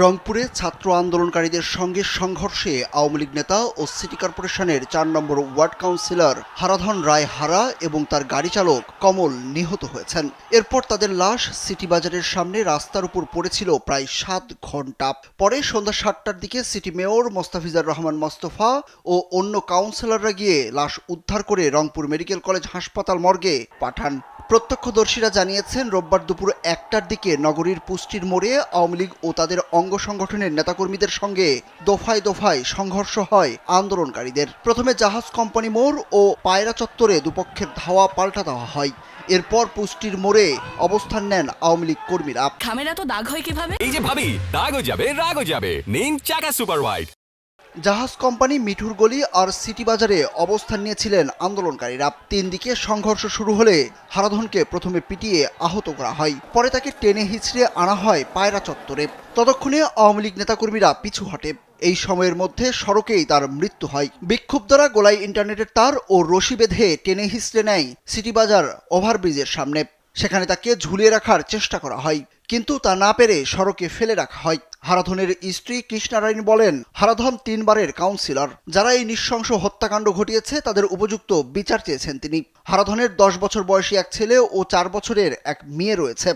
রংপুরে ছাত্র আন্দোলনকারীদের সঙ্গে সংঘর্ষে আওয়ামী লীগ নেতা ও সিটি কর্পোরেশনের চার নম্বর ওয়ার্ড কাউন্সিলর হারাধন রায় হারা এবং তার গাড়ি চালক কমল নিহত হয়েছেন। এরপর তাদের লাশ সিটি বাজারের সামনে রাস্তার উপর পড়েছিল প্রায় সাত ঘণ্টা। পরে সন্ধ্যা সাতটার দিকে সিটি মেয়র মোস্তাফিজার রহমান মোস্তফা ও অন্য কাউন্সিলররা গিয়ে লাশ উদ্ধার করে রংপুর মেডিকেল কলেজ হাসপাতাল মর্গে পাঠান। প্রত্যক্ষদর্শীরা জানিয়েছেন রোববার দুপুর একটার দিকে নগরীর পুষ্টির মোড়ে আওয়ামী লীগ ও তাদের অঙ্গ সংগঠনের নেতাকর্মীদের সঙ্গে দফায় দফায় সংঘর্ষ হয় আন্দোলনকারীদের। প্রথমে জাহাজ কোম্পানি মোড় ও পায়রা চত্বরে দুপক্ষের ধাওয়া পাল্টা দেওয়া হয়। এরপর পুষ্টির মোড়ে অবস্থান নেন আওয়ামী লীগ কর্মীরা। খামেরা তো দাগ হয় কীভাবে? এই যে ভাবি দাগও যাবে রাগও যাবে। নিন চাকা সুপার হোয়াইট জাহাজ কোম্পানি মিঠুর গলি আর সিটি বাজারে অবস্থান নিয়েছিলেন আন্দোলনকারীরা। তিন দিকে সংঘর্ষ শুরু হলে হারাধনকে প্রথমে পিটিয়ে আহত করা হয়, পরে তাকে টেনে হিচড়ে আনা হয় পায়রা চত্বরে। ততক্ষণে আওয়ামী লীগ নেতাকর্মীরা পিছু হটে। এই সময়ের মধ্যে সড়কেই তার মৃত্যু হয়। বিক্ষুব্ধরা গোলাই ইন্টারনেটের তার ও রশি বেঁধে টেনে হিচড়ে নেয় সিটি বাজার ওভারব্রিজের সামনে। সেখানে তাকে ঝুলিয়ে রাখার চেষ্টা করা হয়, কিন্তু তা না পেরে সড়কে ফেলে রাখা হয়। হারাধনের স্ত্রী কৃষ্ণারায়ণ বলেন, হারাধন তিনবারের কাউন্সিলর। যারা এই নৃশংস হত্যাকাণ্ড ঘটিয়েছে, তাদের উপযুক্ত বিচার চেয়েছেন তিনি। হারাধনের দশ বছর বয়সী এক ছেলে ও চার বছরের এক মেয়ে রয়েছে।